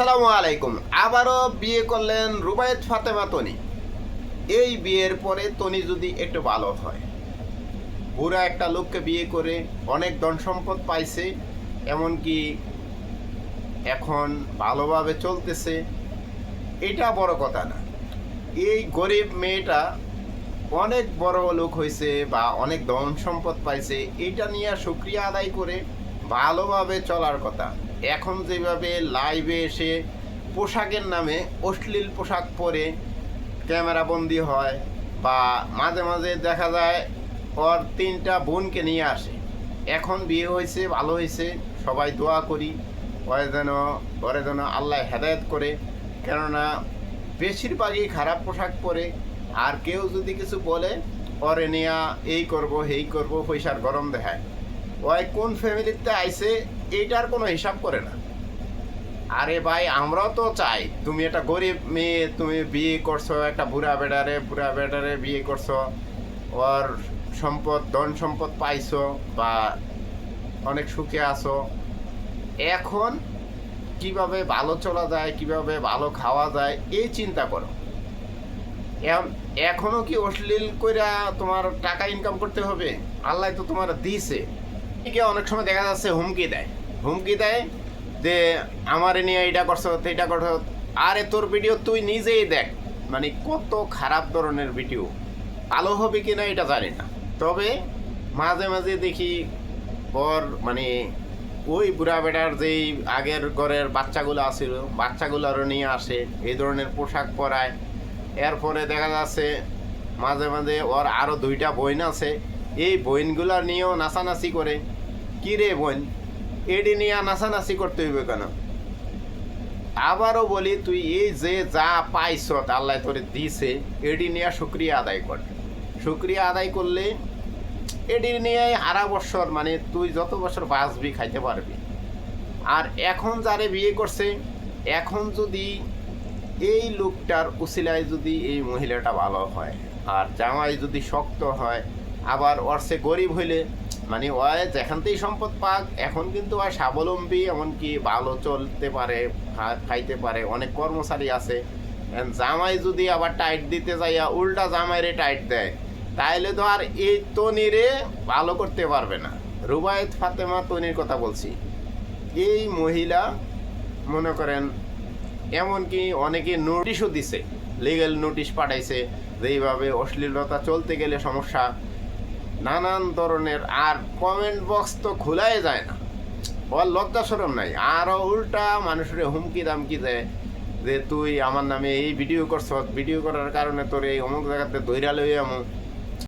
আসসালামু আলাইকুম। আবারও বিয়ে করলেন রুবায়েত ফাতেমা তনি। এই বিয়ের পরে তনি যদি একটু ভালো হয়। বুড়া একটা লোককে বিয়ে করে অনেক ধন সম্পদ পাইছে, এমনকি এখন ভালোভাবে চলতেছে, এটা বড় কথা না। এই গরিব মেয়েটা অনেক বড় লোক হয়েছে বা অনেক ধন সম্পদ পাইছে, এটা নিয়ে সুক্রিয়া আদায় করে ভালোভাবে চলার কথা। এখন যেভাবে লাইভে এসে পোশাকের নামে অশ্লীল পোশাক পরে ক্যামেরা বন্দি হয় বা মাঝে মাঝে দেখা যায় ওর তিনটা বোনকে নিয়ে আসে। এখন বিয়ে হয়েছে, ভালো হয়েছে, সবাই দোয়া করি, ওরে যেন ওরে যেন আল্লাহ হেদায়ত করে। কেননা বেশিরভাগই খারাপ পোশাক পরে, আর কেউ যদি কিছু বলে, ওরে নেয়া, এই করব এই করব, পয়সার গরম দেখায়। ওই কোন ফ্যামিলিতে আইছে এইটার কোনো হিসাব করে না। আরে ভাই, আমরাও তো চাই, তুমি একটা গরিব মেয়ে, তুমি বিয়ে করছ একটা বুড়া বেডারে বুড়া বেডারে বিয়ে করছ, ওর সম্পদ, ধন সম্পদ পাইছো বা অনেক সুখে আছো। এখন কীভাবে ভালো চলা যায়, কীভাবে ভালো খাওয়া যায়, এই চিন্তা করো। এম- এখনও কি অশ্লীল কইরা তোমার টাকা ইনকাম করতে হবে? আল্লাহ তো তোমার দিছে। অনেক সময় দেখা যাচ্ছে হুমকি দেয়। হুমকি দেয় যে আমার নিয়ে এটা করছ এটা করছ। আরে তোর ভিডিও তুই নিজেই দেখ মানে কত খারাপ ধরনের ভিডিও ভালো হবে কি না এটা জানি না। তবে মাঝে মাঝে দেখি ওর মানে ওই বুড়া বেটার যেই আগের ঘরের বাচ্চাগুলো আছিল, বাচ্চাগুলোরও নিয়ে আসে, এই ধরনের পোশাক পরায়। এরপরে দেখা যাচ্ছে মাঝে মাঝে ওর আরও দুইটা বইন আছে, এই বইনগুলো নিয়েও নাচানাচি করে। কি রে বোন? এডি নিয়ে নাচানাচি করতে হইবে কেন? আবারও বলি, তুই এই যে যা পাইছ, আল্লাহ তোরে দিছে, এডি নিয়ে শুক্রিয়া আদায় কর। শুক্রিয়া আদায় করলে এডি নিয়ে আড়া বছর মানে তুই যত বছর বাঁচবি, খাইতে পারবি। আর এখন যারে বিয়ে করছে, এখন যদি এই লোকটার উসিলায় যদি এই মহিলাটা ভালো হয়, আর জামাই যদি শক্ত হয়, আবার সে গরিব হইলে মানে ওয় যেখানতেই সম্পদ পাক, এখন কিন্তু আর স্বাবলম্বী, এমনকি ভালো চলতে পারে খাইতে পারে, অনেক কর্মচারী আছে। জামাই যদি আবার টাইট দিতে যাইয়া উল্টা জামাইরে টাইট দেয়, তাইলে তো আর এই তনিরে ভালো করতে পারবে না। রুবায়ত ফাতেমা তনির কথা বলছি। এই মহিলা, মনে করেন, এমনকি অনেকে নোটিশও দিছে লিগেল নোটিশ পাঠাইছে যে এইভাবে অশ্লীলতা চলতে গেলে সমস্যা। নানান ধরনের আর কমেন্ট বক্স তো খোলাই যায় না। বল, লজ্জা সরম নাই। আরও উল্টা মানুষের হুমকি দামকি দেয় যে, তুই আমার নামে এই ভিডিও করছ ভিডিও করার কারণে তোর এই অমুক জায়গাতে দৈরা লই